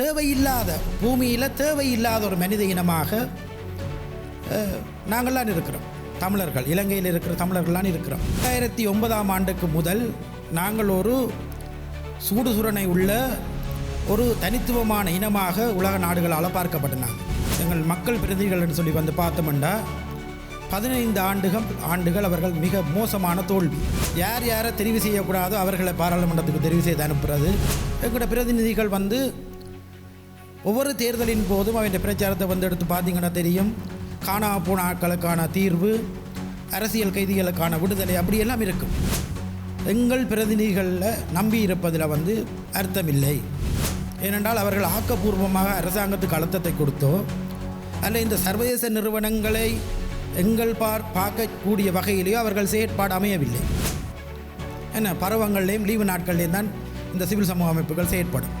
தேவையில்லாத பூமியில் தேவையில்லாத ஒரு மனித இனமாக நாங்கள்லாம் இருக்கிறோம். தமிழர்கள் இலங்கையில் இருக்கிற தமிழர்கள்லாம் இருக்கிறோம். ரெண்டாயிரத்தி ஒன்பதாம் ஆண்டுக்கு முதல் நாங்கள் ஒரு சூடுசுரணை உள்ள ஒரு தனித்துவமான இனமாக உலக நாடுகளால் பார்க்கப்பட்டனாங்க. எங்கள் மக்கள் பிரதிநிதிகள்னு சொல்லி வந்து பார்த்தோம்னா பதினைந்து ஆண்டுகள் ஆண்டுகள் அவர்கள் மிக மோசமான தோல்வி. யார் யாரை தெரிவு செய்யக்கூடாதோ அவர்களை பாராளுமன்றத்துக்கு தெரிவு செய்து அனுப்புறது. எங்களோட பிரதிநிதிகள் வந்து ஒவ்வொரு தேர்தலின் போதும் அவன் பிரச்சாரத்தை வந்து எடுத்து பார்த்தீங்கன்னா தெரியும். காணா போன ஆட்களுக்கான தீர்வு அரசியல் கைதிகளுக்கான விடுதலை அப்படியெல்லாம் இருக்கும். எங்கள் பிரதிநிதிகளில் நம்பி இருப்பதில் வந்து அர்த்தமில்லை. ஏனென்றால் அவர்கள் ஆக்கப்பூர்வமாக அரசாங்கத்துக்கு அழுத்தத்தை கொடுத்தோ அல்ல இந்த சர்வதேச நிறுவனங்களை எங்கள் பார் பார்க்கக்கூடிய வகையிலேயோ அவர்கள் செயற்பாடு அமையவில்லை. என்ன பருவங்கள்லேயும் லீவு நாட்கள்லேயும் தான் இந்த சிவில் சமூக அமைப்புகள் செயற்படும்.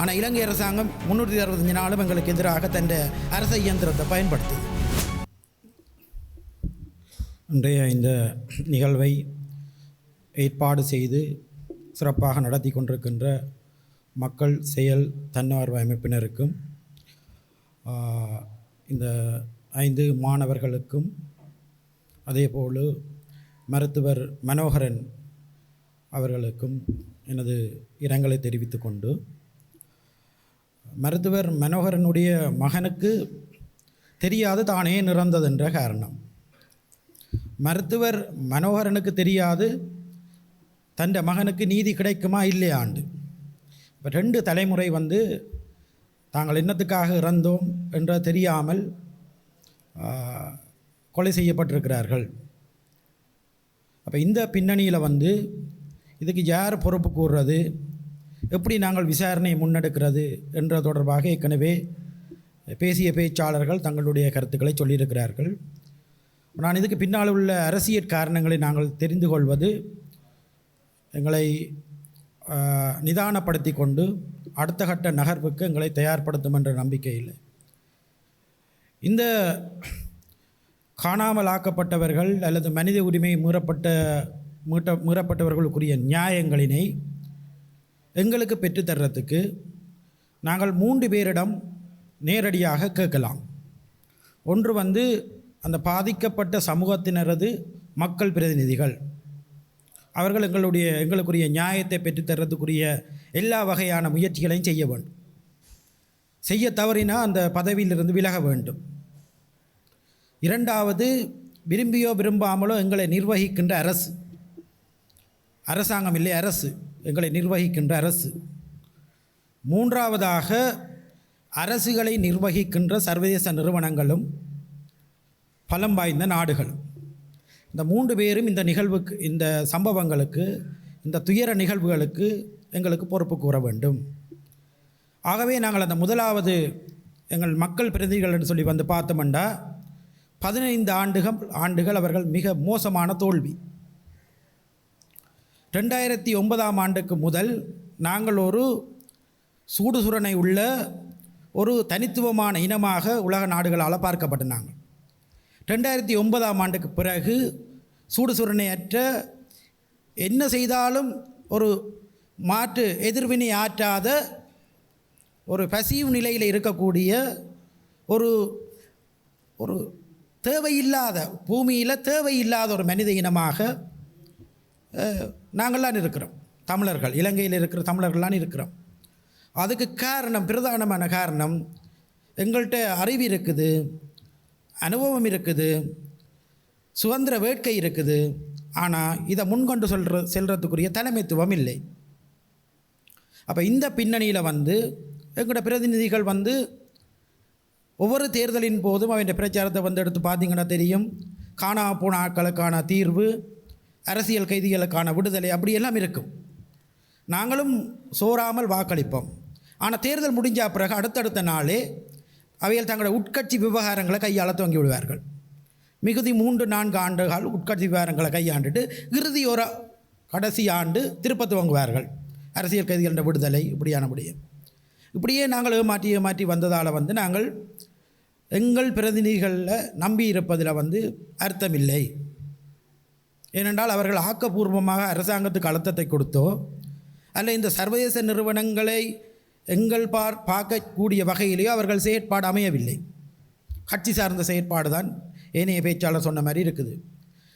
ஆனால் இலங்கை அரசாங்கம் முன்னூற்றி அறுபத்தஞ்சு நாளும் எங்களுக்கு எதிராக தன் அரச இயந்திரத்தை பயன்படுத்துது. இன்றைய இந்த நிகழ்வை ஏற்பாடு செய்து சிறப்பாக நடத்தி கொண்டிருக்கின்ற மக்கள் செயல் தன்னார்வ அமைப்பினருக்கும் இந்த ஐந்து மாணவர்களுக்கும் அதேபோல் மருத்துவர் மனோகரன் அவர்களுக்கும் எனது இரங்கலை தெரிவித்து கொண்டு மருத்துவர் மனோகரனுடைய மகனுக்கு தெரியாது தானே நிறந்ததென்ற காரணம். மருத்துவர் மனோகரனுக்கு தெரியாது தன் மகனுக்கு நீதி கிடைக்குமா இல்லையாண்டு இப்போ ரெண்டு தலைமுறை வந்து தாங்கள் என்னத்துக்காக இறந்தோம் என்ற தெரியாமல் கொலை செய்யப்பட்டிருக்கிறார்கள். அப்போ இந்த பின்னணியில் வந்து இதுக்கு யார் பொறுப்பு கூறுறது? எப்படி நாங்கள் விசாரணை முன்னெடுக்கிறது என்ற தொடர்பாக ஏற்கனவே பேசிய பேச்சாளர்கள் தங்களுடைய கருத்துக்களை சொல்லியிருக்கிறார்கள். நான் இதுக்கு பின்னால் உள்ள அரசியல் காரணங்களை நாங்கள் தெரிந்து கொள்வது எங்களை நிதானப்படுத்தி கொண்டு அடுத்த கட்ட நகர்வுக்கு எங்களை தயார்படுத்தும் என்ற நம்பிக்கை இல்லை. இந்த காணாமல் ஆக்கப்பட்டவர்கள் அல்லது மனித உரிமை மீறப்பட்ட மீட்ட மீறப்பட்டவர்களுக்குரிய நியாயங்களினை எங்களுக்கு பெற்றுத்தர்றதுக்கு நாங்கள் மூன்று பேரிடம் நேரடியாக கேட்கலாம். ஒன்று வந்து அந்த பாதிக்கப்பட்ட சமூகத்தினரது மக்கள் பிரதிநிதிகள். அவர்கள் எங்களுடைய எங்களுக்குரிய நியாயத்தை பெற்றுத்தர்றதுக்குரிய எல்லா வகையான முயற்சிகளையும் செய்ய வேண்டும் செய்ய தவறினால் அந்த பதவியிலிருந்து விலக வேண்டும். இரண்டாவது விரும்பியோ விரும்பாமலோ எங்களை நிர்வகிக்கின்ற அரசு. அரசாங்கம் இல்லை அரசு. எங்களை நிர்வகிக்கின்ற அரசு. மூன்றாவதாக அரசுகளை நிர்வகிக்கின்ற சர்வதேச நிறுவனங்களும் பலம் வாய்ந்த நாடுகள். இந்த மூன்று பேரும் இந்த நிகழ்வுக்கு இந்த சம்பவங்களுக்கு இந்த துயர நிகழ்வுகளுக்கு எங்களுக்கு பொறுப்பு கூற வேண்டும். ஆகவே நாங்கள் அந்த முதலாவது எங்கள் மக்கள் பிரதிநிதிகள் என்று சொல்லி வந்து பார்த்தோம்னா பதினைந்து ஆண்டுகள் ஆண்டுகள் அவர்கள் மிக மோசமான தோல்வி. ரெண்டாயிரத்தி ஒன்பதாம் ஆண்டுக்கு முதல் நாங்கள் ஒரு சூடுசுரணை உள்ள ஒரு தனித்துவமான இனமாக உலக நாடுகளால் பார்க்கப்பட்டனாங்க ரெண்டாயிரத்தி ஒன்பதாம் ஆண்டுக்கு பிறகு சூடுசுரணையற்ற என்ன செய்தாலும் ஒரு மாற்று எதிர்வினை ஆற்றாத ஒரு பசிவ் நிலையில் இருக்கக்கூடிய ஒரு ஒரு தேவையில்லாத பூமியில் தேவையில்லாத ஒரு மனித இனமாக நாங்கள்லாம் இருக்கிறோம். தமிழர்கள் இலங்கையில் இருக்கிற தமிழர்கள்லாம் இருக்கிறோம். அதுக்கு காரணம் பிரதானமான காரணம் எங்கள்கிட்ட அறிவு இருக்குது அனுபவம் இருக்குது சுதந்திர வேட்கை இருக்குது. ஆனால் இதை முன்கொண்டு சொல்கிற செல்கிறதுக்குரிய தலைமைத்துவம் இல்லை. அப்போ இந்த பின்னணியில் வந்து எங்களோட பிரதிநிதிகள் வந்து ஒவ்வொரு தேர்தலின் போதும் அவன் பிரச்சாரத்தை வந்து எடுத்து பார்த்தீங்கன்னா தெரியும். காணா போன ஆட்களுக்கான தீர்வு அரசியல் கைதிகளுக்கான விடுதலை அப்படியெல்லாம் இருக்கும். நாங்களும் சோறாமல் வாக்களிப்போம். ஆனால் தேர்தல் முடிஞ்ச பிறகு அடுத்தடுத்த நாளே அவைகள் தங்களோட உட்கட்சி விவகாரங்களை கையாள துவங்கி விடுவார்கள் மிகுதி மூன்று நான்கு ஆண்டுகள் உட்கட்சி விவகாரங்களை கையாண்டுட்டு இறுதி ஒரு கடைசி ஆண்டு திருப்ப துவங்குவார்கள். அரசியல் கைதிகளின் விடுதலை இப்படியான முடியும். இப்படியே நாங்கள் ஏமாற்றி ஏமாற்றி வந்ததால் வந்து நாங்கள் எங்கள் பிரதிநிதிகளில் நம்பி இருப்பதில் வந்து அர்த்தமில்லை ஏனென்றால் அவர்கள் ஆக்கப்பூர்வமாக அரசாங்கத்துக்கு அழுத்தத்தை கொடுத்தோ அல்ல இந்த சர்வதேச நிறுவனங்களை எங்கள் பார் பார்க்கக்கூடிய வகையிலேயோ அவர்கள் செயற்பாடு அமையவில்லை. கட்சி சார்ந்த செயற்பாடு தான் ஏனைய பேச்சாளர் சொன்ன மாதிரி இருக்குது.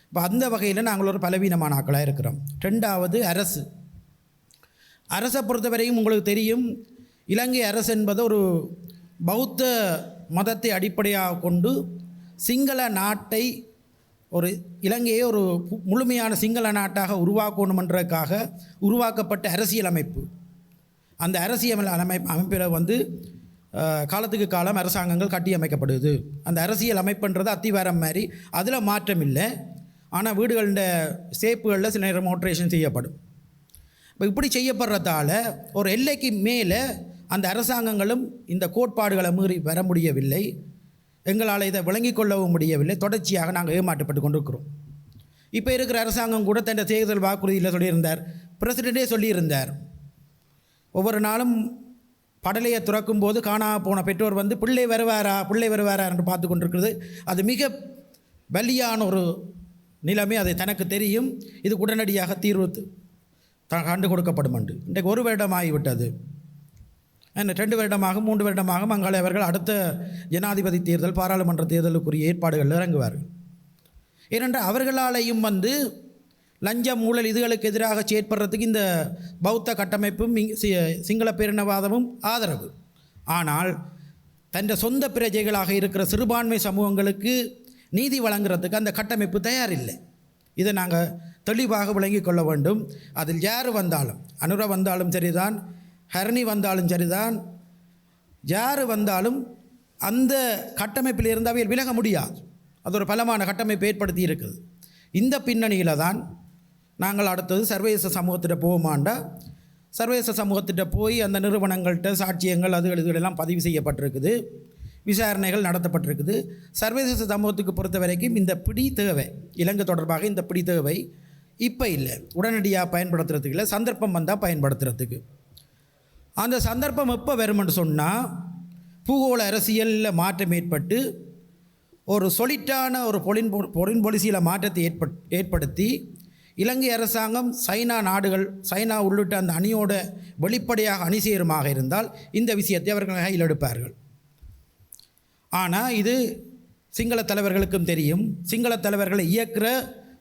இப்போ அந்த வகையில் நாங்கள் ஒரு பலவீனமான ஆக்களாக இருக்கிறோம். ரெண்டாவது அரசு. அரசை பொறுத்தவரையும் உங்களுக்கு தெரியும் இலங்கை அரசு என்பது ஒரு பௌத்த மதத்தை அடிப்படையாக கொண்டு சிங்கள நாட்டை ஒரு இலங்கையை ஒரு முழுமையான சிங்கள நாட்டாக உருவாக்கணுமன்றதுக்காக உருவாக்கப்பட்ட அரசியல் அமைப்பு. அந்த அரசியல் அமை அமைப்பில் வந்து காலத்துக்கு காலம் அரசாங்கங்கள் கட்டி அமைக்கப்படுது. அந்த அரசியல் அமைப்புன்றது அத்திவாரம் மாதிரி அதில் மாற்றம் இல்லை. ஆனால் வீடுகள சேப்புகளில் சில நேரம் மோட்ரேஷன் செய்யப்படும். இப்போ இப்படி செய்யப்படுறதால ஒரு எல்லைக்கு மேலே அந்த அரசாங்கங்களும் இந்த கோட்பாடுகளை மீறி வர முடியவில்லை. எங்களால் இதை விளங்கிக் கொள்ளவும் முடியவில்லை. தொடர்ச்சியாக நாங்கள் ஏமாற்றப்பட்டு கொண்டிருக்கிறோம். இப்போ இருக்கிற அரசாங்கம் கூட தன் தேர்தல் வாக்குறுதியில் சொல்லியிருந்தார். பிரசிடெண்ட்டே சொல்லியிருந்தார். ஒவ்வொரு நாளும் படலையை துறக்கும் போது காணாம போன பெற்றோர் வந்து பிள்ளை வருவாரா? பிள்ளை வருவாரா? என்று பார்த்து கொண்டிருக்கிறது. அது மிக வலியான ஒரு நிலைமை அது தனக்கு தெரியும். இது உடனடியாக தீர்வு கண்டு கொடுக்கப்படும் என்று இன்றைக்கு ஒரு வருடம் ஆகிவிட்டது ரெண்டு வருடமாக மூன்று வருடமாக மங்கள அவர்கள் அடுத்த ஜனாதிபதி தேர்தல் பாராளுமன்ற தேர்தலுக்குரிய ஏற்பாடுகளில் இறங்குவார்கள். ஏனென்றால் அவர்களாலேயும் வந்து லஞ்சம் ஊழல் இதுகளுக்கு எதிராக செயற்படுறதுக்கு இந்த பௌத்த கட்டமைப்பும் சி- சிங்கள பேரினவாதமும் ஆதரவு. ஆனால் தன் சொந்த பிரஜைகளாக இருக்கிற சிறுபான்மை சமூகங்களுக்கு நீதி வழங்குறதுக்கு அந்த கட்டமைப்பு தயாரில்லை. இதை நாங்கள் தெளிவாக விளங்கி கொள்ள வேண்டும். அதில் யார் வந்தாலும் அனுர வந்தாலும் சரிதான். ஹரணி வந்தாலும் சரிதான் யார் வந்தாலும் அந்த கட்டமைப்பில் இருந்து அவையில் விலக முடியாது. அது ஒரு பலமான கட்டமைப்பு ஏற்படுத்தி இருக்குது இந்த பின்னணியில் தான் நாங்கள் அடுத்தது சர்வதேச சமூகத்திட்ட போகுமாண்டா சர்வதேச சமூகத்திட்ட போய் அந்த நிறுவனங்கள்கிட்ட சாட்சியங்கள் அதுகள் இதுகளெல்லாம் பதிவு செய்யப்பட்டிருக்குது. விசாரணைகள் நடத்தப்பட்டிருக்குது. சர்வதேச சமூகத்துக்கு பொறுத்த வரைக்கும் இந்த பிடி தேவை. இலங்கை தொடர்பாக இந்த பிடி தேவை. இப்போ இல்லை. உடனடியாக பயன்படுத்துறதுக்கு இல்லை. சந்தர்ப்பம் வந்தால் பயன்படுத்துறதுக்கு. அந்த சந்தர்ப்பம் எப்போ வருமென்று சொன்னால் பூகோள அரசியலில் மாற்றம் ஏற்பட்டு ஒரு சொலிட்டான ஒரு பொலின் பொலின் பொலிசியில் மாற்றத்தை ஏற்பட் ஏற்படுத்தி இலங்கை அரசாங்கம் சைனா நாடுகள் சைனா உள்ளிட்ட அந்த அணியோட வெளிப்படையாக அணி சேருமாக இருந்தால் இந்த விஷயத்தை அவர்கள் கையில் எடுப்பார்கள். ஆனால் இது சிங்கள தலைவர்களுக்கும் தெரியும். சிங்கள தலைவர்களை இயக்குகிற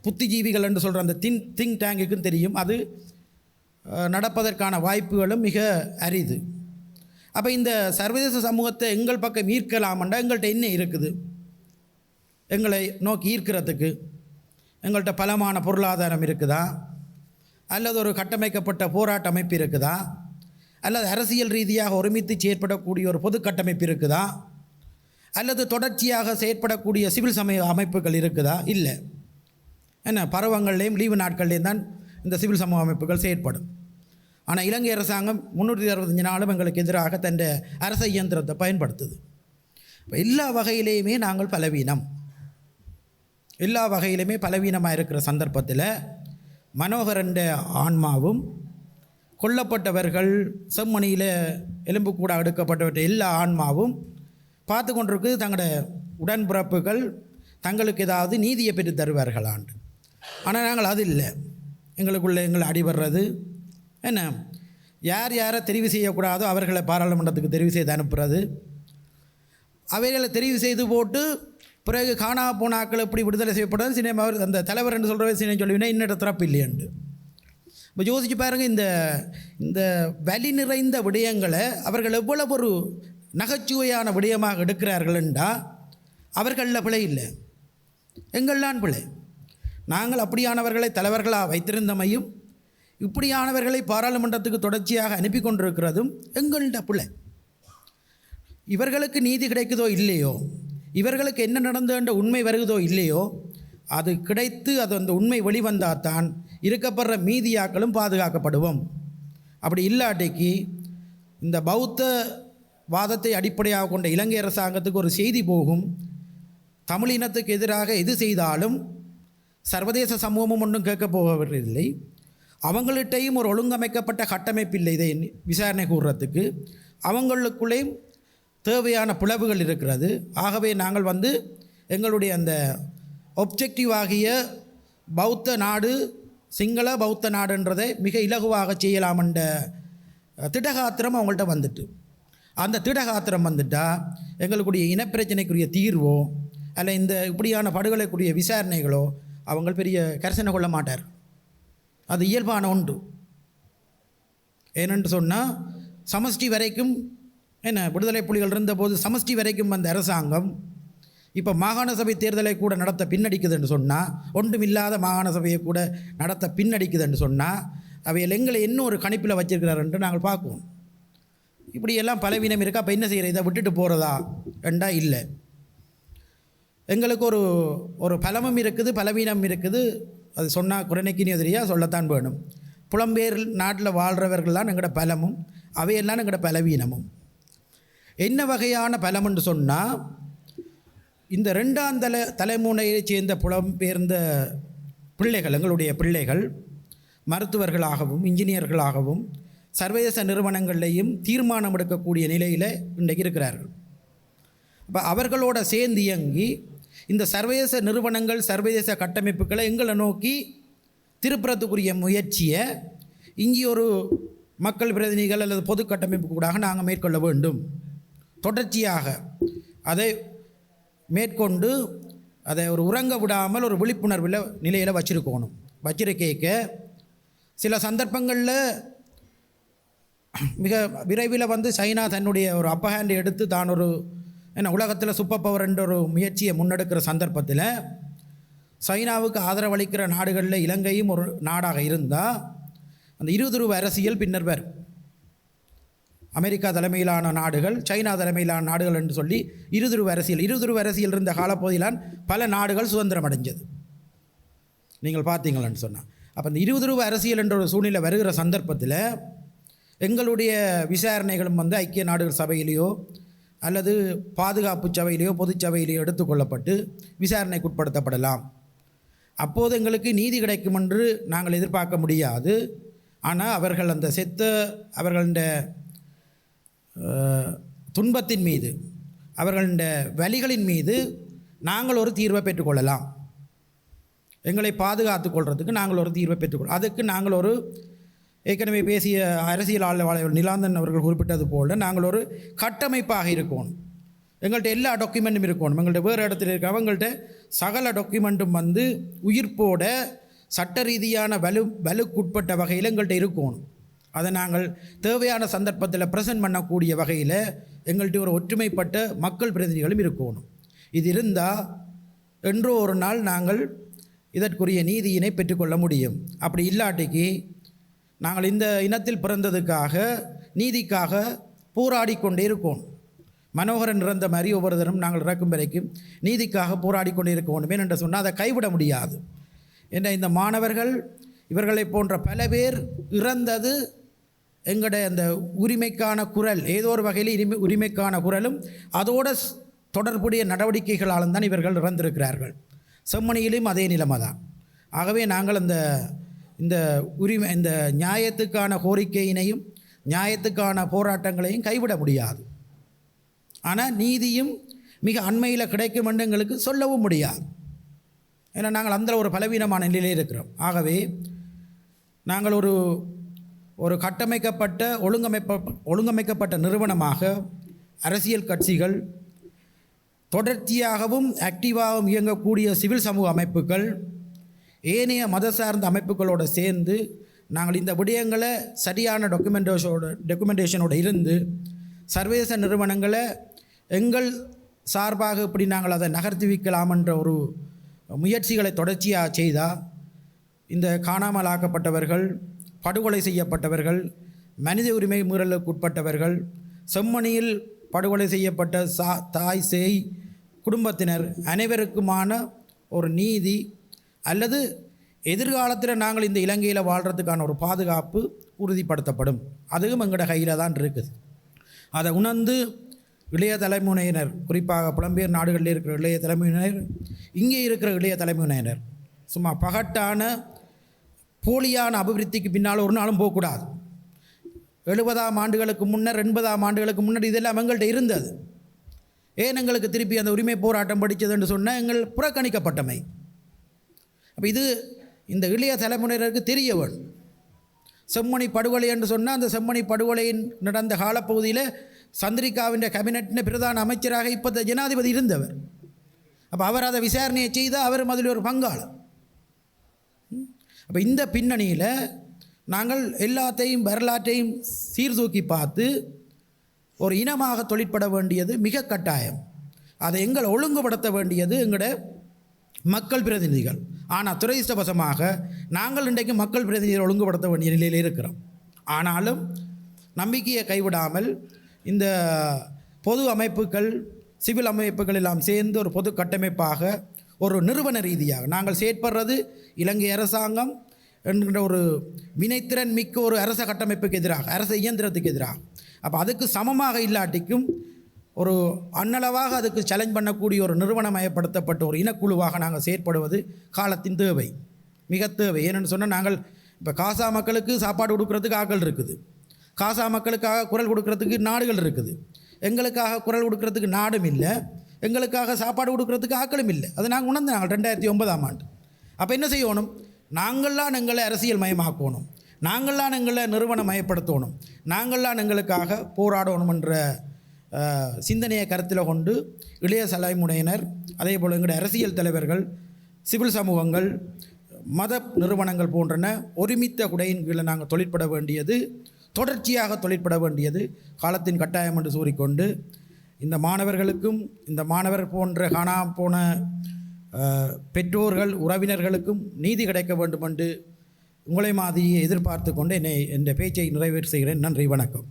புத்திஜீவிகள் என்று சொல்கிற அந்த திங் திங்க் டேங்குக்கும் தெரியும். அது நடப்பதற்கான வாய்ப்புகளும் மிக அரிது. அப்போ இந்த சர்வதேச சமூகத்தை எங்கள் பக்கம் ஈர்க்கலாமண்டா எங்கள்கிட்ட என்ன இருக்குது? எங்களை நோக்கி ஈர்க்கிறதுக்கு எங்கள்கிட்ட பலமான பொருளாதாரம் இருக்குதா? அல்லது ஒரு கட்டமைக்கப்பட்ட போராட்ட அமைப்பு இருக்குதா? அல்லது அரசியல் ரீதியாக ஒருமித்து செயற்படக்கூடிய ஒரு பொது கட்டமைப்பு இருக்குதா? அல்லது தொடர்ச்சியாக செயற்படக்கூடிய சிவில் சமய அமைப்புகள் இருக்குதா? இல்லை. என்ன பருவங்கள்லேயும் லீவு நாட்கள்லேயும் தான் இந்த சிவில் சமூக அமைப்புகள் செயற்படும். ஆனால் இலங்கை அரசாங்கம் முந்நூற்றி அறுபத்தஞ்சு நாளும் எங்களுக்கு எதிராக தன் அரச இயந்திரத்தை பயன்படுத்துது. இப்போ எல்லா வகையிலேயுமே நாங்கள் பலவீனம். எல்லா வகையிலுமே பலவீனமாக இருக்கிற சந்தர்ப்பத்தில் மனோகரண்ட ஆன்மாவும் கொல்லப்பட்டவர்கள் செம்மணியில் எலும்புக்கூட அடுக்கப்பட்டவற்ற எல்லா ஆன்மாவும் பார்த்து கொண்டிருக்குது. தங்களோட உடன்பிறப்புகள் தங்களுக்கு ஏதாவது நீதியை பெற்று தருவார்களாண்டு. ஆனால் நாங்கள் அது இல்லை. எங்களுக்குள்ளே எங்களை அடிபடுறது என்ன? யார் யாரை தெரிவு செய்யக்கூடாதோ அவர்களை பாராளுமன்றத்துக்கு தெரிவு செய்து அனுப்புறது. அவைகளை தெரிவு செய்து போட்டு பிறகு காணா போனாக்கள் எப்படி விடுதலை செய்யப்படாது சினிமா அந்த தலைவர் என்று சொல்கிற சினிமா சொல்லுவீங்கன்னா இன்னொரு தரப்பு இல்லையண்டு இப்போ யோசிச்சு பாருங்கள் இந்த இந்த வலி நிறைந்த விடயங்களை அவர்கள் எவ்வளவு ஒரு நகைச்சுவையான விடயமாக எடுக்கிறார்கள் என்றால் அவர்களில் பிழை இல்லை. எங்கள்லாம் பிழை. நாங்கள் அப்படியானவர்களை தலைவர்களாக வைத்திருந்தமையும் இப்படியானவர்களை பாராளுமன்றத்துக்கு தொடர்ச்சியாக அனுப்பி கொண்டிருக்கிறதும் எங்கள்ட பிள்ளை. இவர்களுக்கு நீதி கிடைக்குதோ இல்லையோ? இவர்களுக்கு என்ன நடந்ததுன்ற உண்மை வருகுதோ இல்லையோ? அது கிடைத்து அது அந்த உண்மை வெளிவந்தால் தான் இருக்கப்படுற மீதியாக்களும் பாதுகாக்கப்படுவோம். அப்படி இல்லாட்டிக்கு இந்த பௌத்த வாதத்தை அடிப்படையாக கொண்ட இலங்கை அரசாங்கத்துக்கு ஒரு செய்தி போகும். தமிழ் இனத்துக்கு எதிராக எது செய்தாலும் சர்வதேச சமூகமும் ஒன்றும் கேட்கப் போவதில்லை அவங்கள்ட்டையும் ஒரு ஒழுங்கமைக்கப்பட்ட கட்டமைப்பு இல்லை இதை விசாரணை கூறுறதுக்கு. அவங்களுக்குள்ளேயும் தேவையான பிளவுகள் இருக்கிறது. ஆகவே நாங்கள் வந்து எங்களுடைய அந்த ஒப்ஜெக்டிவ் ஆகிய பௌத்த நாடு சிங்கள பௌத்த நாடுன்றதை மிக இலகுவாக செய்யலாம் என்ற திடகாத்திரம் அவங்கள்ட்ட வந்துட்டு. அந்த திடகாத்திரம் வந்துட்டால் எங்களுக்குடைய இனப்பிரச்சனைக்குரிய தீர்வோ அல்ல இந்த இப்படியான படுகொலைக்குரிய விசாரணைகளோ அவங்கள் பெரிய கரிசனை கொள்ள மாட்டார். அது இயல்பான ஒன்று. ஏனென்று சொன்னால் சமஷ்டி வரைக்கும் என்ன விடுதலை புலிகள் இருந்தபோது சமஷ்டி வரைக்கும் வந்த அரசாங்கம் இப்போ மாகாண சபை தேர்தலை கூட நடத்த பின்னடிக்குதுன்னு சொன்னால் ஒன்றுமில்லாத மாகாண சபையை கூட நடத்த பின்னடிக்குதுன்னு சொன்னால் அவையில் எங்களை என்ன ஒரு கணிப்பில் வச்சிருக்கிறாருன்ட்டு நாங்கள் பார்க்குவோம். இப்படியெல்லாம் பலவீனம் இருக்கா? அப்போ என்ன செய்கிற இதை விட்டுட்டு போகிறதா ரெண்டா இல்லை. எங்களுக்கு ஒரு ஒரு பலமும் இருக்குது பலவீனம் இருக்குது. அது சொன்னால் குறைனைக்கு எதிரியாக சொல்லத்தான் வேணும். புலம்பெயர் நாட்டில் வாழ்கிறவர்கள் தான் எங்களோட பலமும் அவையெல்லாம் எங்களோட பலவீனமும். என்ன வகையான பலம்னு சொன்னால் இந்த ரெண்டாம் தலை தலைமுறையைச் சேர்ந்த புலம்பெயர்ந்த பிள்ளைகள் எங்களுடைய பிள்ளைகள் மருத்துவர்களாகவும் இன்ஜினியர்களாகவும் சர்வதேச நிறுவனங்கள்லேயும் தீர்மானம் எடுக்கக்கூடிய நிலையில் இன்றைக்கு இருக்கிறார்கள். அப்போ அவர்களோட சேர்ந்து இயங்கி இந்த சர்வதேச நிறுவனங்கள் சர்வதேச கட்டமைப்புகளை எங்களை நோக்கி திருப்புறத்துக்குரிய முயற்சியை இங்கே ஒரு மக்கள் பிரதிநிதிகள் அல்லது பொது கட்டமைப்பு கூடாக நாங்கள் மேற்கொள்ள வேண்டும். தொடர்ச்சியாக அதை மேற்கொண்டு அதை ஒரு உறங்க விடாமல் ஒரு விழிப்புணர்வில் நிலையில் வச்சிருக்கணும். வச்சிருக்கேக்க சில சந்தர்ப்பங்களில் மிக விரைவில் வந்து சைனா தன்னுடைய ஒரு அப்பஹேண்ட் எடுத்து தான் ஒரு ஏன்னா உலகத்தில் சூப்பர் பவர் என்ற ஒரு முயற்சியை முன்னெடுக்கிற சந்தர்ப்பத்தில் சைனாவுக்கு ஆதரவளிக்கிற நாடுகளில் இலங்கையும் ஒரு நாடாக இருந்தால் அந்த இருதுருவ அரசியல் பின்னர் வரும் அமெரிக்கா தலைமையிலான நாடுகள் சைனா தலைமையிலான நாடுகள் என்று சொல்லி இருதுருவ அரசியல் இருதுருவ அரசியல் இருந்த காலப்பகுதியிலான் பல நாடுகள் சுதந்திரம் அடைஞ்சது. நீங்கள் பார்த்தீங்களான்னு சொன்னால் அப்போ இந்த இருதுருவ அரசியல் என்ற ஒரு சூழ்நிலை வருகிற சந்தர்ப்பத்தில் எங்களுடைய விசாரணைகளும் வந்து ஐக்கிய நாடுகள் சபையிலேயோ அல்லது பாதுகாப்பு சபையிலேயோ பொதுச்சபையிலேயோ எடுத்துக்கொள்ளப்பட்டு விசாரணைக்கு உட்படுத்தப்படலாம் அப்போது எங்களுக்கு நீதி கிடைக்கும் என்று நாங்கள் எதிர்பார்க்க முடியாது. ஆனால் அவர்கள் அந்த செத்த அவர்களுடைய துன்பத்தின் மீது அவர்களின் வழிகளின் மீது நாங்கள் ஒரு தீர்வை பெற்றுக்கொள்ளலாம் எங்களை பாதுகாத்து கொள்றதுக்கு நாங்கள் ஒரு தீர்வை பெற்றுக்கொள் அதுக்கு நாங்கள் ஒரு ஏற்கனவே பேசிய அரசியல் ஆளுவாளர் நிலாந்தன் அவர்கள் குறிப்பிட்டது போல நாங்கள் ஒரு கட்டமைப்பாக இருக்கணும் எங்கள்கிட்ட எல்லா டாக்குமெண்ட்டும் இருக்கணும். எங்கள்கிட்ட வேறு இடத்துல இருக்க. அவங்கள்ட்ட சகல டாக்குமெண்ட்டும் வந்து உயிர்ப்போட சட்ட ரீதியான வலு வலுக்குட்பட்ட வகையில் எங்கள்கிட்ட இருக்கணும். அதை நாங்கள் தேவையான சந்தர்ப்பத்தில் ப்ரெசன்ட் பண்ணக்கூடிய வகையில் எங்கள்கிட்ட ஒரு ஒற்றுமைப்பட்ட மக்கள் பிரதிநிதிகளும் இருக்கணும். இது இருந்தால் என்றோ ஒரு நாள் நாங்கள் இதற்குரிய நீதியினை பெற்றுக்கொள்ள முடியும். அப்படி இல்லாட்டிக்கு நாங்கள் இந்த இனத்தில் பிறந்ததுக்காக நீதிக்காக போராடி கொண்டே இருக்கோம் மனோகரன் இறந்த மாதிரி ஒவ்வொரு தினம் நாங்கள் இறக்கும் வரைக்கும் நீதிக்காக போராடி கொண்டே இருக்கணும் ஏனென்று சொன்னால் அதை கைவிட முடியாது. என்ற இந்த மாணவர்கள் இவர்களை போன்ற பல பேர் இறந்தது எங்களுடைய அந்த உரிமைக்கான குரல் ஏதோ ஒரு வகையில் உரிமை உரிமைக்கான குரலும் அதோட தொடர்புடைய நடவடிக்கைகளாலும் தான் இவர்கள் இறந்திருக்கிறார்கள். செம்மணியிலும் அதே நிலைமை தான். ஆகவே நாங்கள் அந்த இந்த உரிமை இந்த நியாயத்துக்கான கோரிக்கையினையும் நியாயத்துக்கான போராட்டங்களையும் கைவிட முடியாது. ஆனால் நீதியும் மிக அண்மையில் கிடைக்கும் என்று எங்களுக்கு சொல்லவும் முடியாது. ஏன்னா நாங்கள் அந்த ஒரு பலவீனமான நிலையில் இருக்கிறோம். ஆகவே நாங்கள் ஒரு ஒரு கட்டமைக்கப்பட்ட ஒழுங்கமைப்ப ஒழுங்கமைக்கப்பட்ட நிறுவனமாக அரசியல் கட்சிகள் தொடர்ச்சியாகவும் ஆக்டிவாகவும் இயங்கக்கூடிய சிவில் சமூக அமைப்புகள் ஏனைய மத சார்ந்த அமைப்புகளோடு சேர்ந்து நாங்கள் இந்த விடயங்களை சரியான டாக்குமெண்டேஷனோட டாக்குமெண்டேஷனோடு இருந்து சர்வதேச நிறுவனங்களை எங்கள் சார்பாக இப்படி நாங்கள் அதை நகர்த்தி வைக்கலாமென்ற ஒரு முயற்சிகளை தொடர்ச்சியாக செய்தால் இந்த காணாமல் ஆக்கப்பட்டவர்கள் படுகொலை செய்யப்பட்டவர்கள் மனித உரிமை மீறலுக்கு உட்பட்டவர்கள் செம்மணியில் படுகொலை செய்யப்பட்ட சா தாய் சேய் குடும்பத்தினர் அனைவருக்குமான ஒரு நீதி அல்லது எதிர்காலத்தில் நாங்கள் இந்த இலங்கையில் வாழ்கிறதுக்கான ஒரு பாதுகாப்பு உறுதிப்படுத்தப்படும். அதுவும் எங்களோட கையில் தான் இருக்குது. அதை உணர்ந்து இளைய தலைமுறையினர் குறிப்பாக புலம்பெயர் நாடுகளில் இருக்கிற இளைய தலைமுறையினர் இங்கே இருக்கிற இளைய தலைமுறையினர் சும்மா பகட்டான போலியான அபிவிருத்திக்கு பின்னால் ஒரு நாளும் போகக்கூடாது. எழுபதாம் ஆண்டுகளுக்கு முன்னர் எண்பதாம் ஆண்டுகளுக்கு முன்னர் இதெல்லாம் எங்கள்கிட்ட இருந்தது. ஏன் எங்களுக்கு திருப்பி அந்த உரிமை போராட்டம் படித்ததுன்னு சொன்னால் எங்கள் புறக்கணிக்கப்பட்டமை. அப்போ இது இந்த இளைய தலைமுறையினருக்கு தெரிய வேணும் செம்மணி படுகொலை என்று சொன்னால் அந்த செம்மணி படுகொலையின் நடந்த காலப்பகுதியில் சந்திரிகாவின் கேபினட்டின் பிரதான அமைச்சராக இப்போ ஜனாதிபதி இருந்தவர். அப்போ அவர் அதை விசாரணையை செய்தால் அவரும் அதில் ஒரு பங்காளர். அப்போ இந்த பின்னணியில் நாங்கள் எல்லாத்தையும் வரலாற்றையும் சீர்தூக்கி பார்த்து ஒரு இனமாக தொழிற்பட வேண்டியது மிக கட்டாயம். அதை எங்களை ஒழுங்குபடுத்த வேண்டியது எங்களோட மக்கள் பிரதிநிதிகள். ஆனால் துரதிருஷ்டவசமாக நாங்கள் இன்றைக்கு மக்கள் பிரதிநிதிகள் ஒழுங்குபடுத்த வேண்டிய நிலையில் இருக்கிறோம். ஆனாலும் நம்பிக்கையை கைவிடாமல் இந்த பொது அமைப்புகள் சிவில் அமைப்புகள் எல்லாம் சேர்ந்து ஒரு பொது கட்டமைப்பாக ஒரு நிறுவன ரீதியாக நாங்கள் செயற்படுறது இலங்கை அரசாங்கம் என்கின்ற ஒரு வினைத்திறன் மிக்க ஒரு அரச கட்டமைப்புக்கு எதிராக அரச இயந்திரத்துக்கு எதிராக. அப்போ அதுக்கு சமமாக இல்லாட்டிக்கும் ஒரு அன்னளவாக அதுக்கு சேலஞ்ச் பண்ணக்கூடிய ஒரு நிறுவனமயப்படுத்தப்பட்ட ஒரு இனக்குழுவாக நாங்கள் செயற்படுவது காலத்தின் தேவை மிக தேவை. ஏன்னு சொன்னால் நாங்கள் இப்போ காசா மக்களுக்கு சாப்பாடு கொடுக்கறதுக்கு ஆக்கள் இருக்குது. காசா மக்களுக்காக குரல் கொடுக்கறதுக்கு நாடுகள் இருக்குது. எங்களுக்காக குரல் கொடுக்கறதுக்கு நாடும் இல்லை. எங்களுக்காக சாப்பாடு கொடுக்கறதுக்கு ஆக்களும் இல்லை. அது நாங்கள் உணர்ந்து நாங்கள் ரெண்டாயிரத்தி ஒன்பதாம் ஆண்டு. அப்போ என்ன செய்யணும்? நாங்கள்லாம் எங்களை அரசியல் மயமாக்கணும். நாங்கள்லாம் எங்களை நிறுவனமயப்படுத்தணும் நாங்கள்லாம் எங்களுக்காக போராடணுமென்ற சிந்தனையை கருத்தில் கொண்டு இளைய தலைமுறையினர் அதே போல் எங்களுடைய அரசியல் தலைவர்கள் சிவில் சமூகங்கள் மத நிறுவனங்கள் போன்றன ஒருமித்த குடையின் கீழே நாங்கள் தொழிற்பட வேண்டியது தொடர்ச்சியாக தொழிற்பட வேண்டியது காலத்தின் கட்டாயம் என்று கூறிக்கொண்டு இந்த மாணவர்களுக்கும் இந்த மாணவர் போன்ற காணா போன பெற்றோர்கள் உறவினர்களுக்கும் நீதி கிடைக்க வேண்டும் என்று உங்களை மாதிரியை எதிர்பார்த்து கொண்டு என்னை என்ற பேச்சை நிறைவேற்றி செய்கிறேன் நன்றி வணக்கம்.